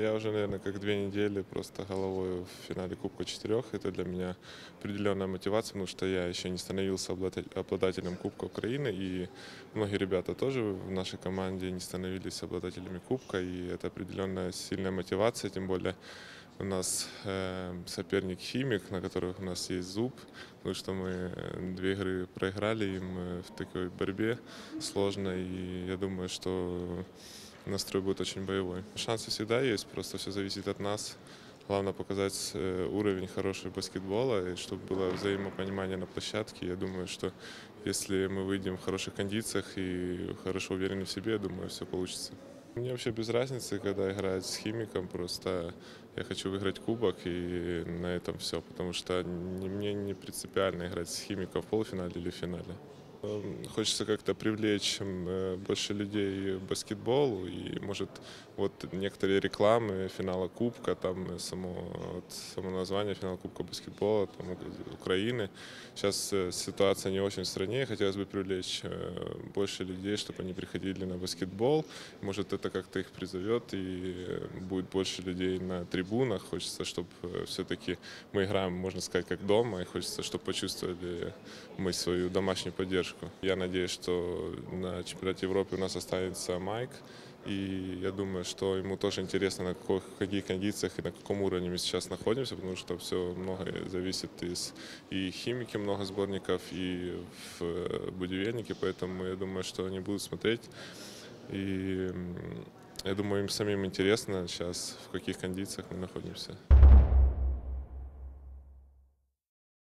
Я уже, наверное, как две недели просто головой в финале Кубка Четырех. Это для меня определенная мотивация, потому что я еще не становился обладателем Кубка Украины, и многие ребята тоже в нашей команде не становились обладателями Кубка, и это определенная сильная мотивация, тем более у нас э, соперник Химик, на которых у нас есть зуб, потому что мы э, две игры проиграли им э, в такой борьбе сложной, и я думаю, что настрой будет очень боевой. Шансы всегда есть, просто все зависит от нас. Главное показать э, уровень хорошего баскетбола, и чтобы было взаимопонимание на площадке. Я думаю, что если мы выйдем в хороших кондициях и хорошо уверены в себе, я думаю, все получится. Мне вообще без разницы, когда играть с химиком, просто я хочу выиграть кубок и на этом все, потому что не- мне не принципиально играть с химиком в полуфинале или в финале. Эм, Хочется как-то привлечь м, э, больше людей к баскетболу и, может, вот некоторые рекламы финала Кубка, там э, само, вот само название финала Кубка баскетбола там, У- Украины. Сейчас э, ситуация не очень в стране, хотелось бы привлечь э, больше людей, чтобы они приходили на баскетбол. Может, это как-то их призовет и э, будет больше людей на трибунах. Хочется, чтобы все-таки мы играем, можно сказать, как дома, и хочется, чтобы почувствовали мы свою домашнюю поддержку. Я надеюсь, что на чемпионате Европы у нас останется Майк, и я думаю, что ему тоже интересно, на каких, каких кондициях и на каком уровне мы сейчас находимся, потому что все многое зависит из и химики много сборников, и в э, будивельнике, поэтому я думаю, что они будут смотреть. И я думаю, им самим интересно сейчас, в каких кондициях мы находимся.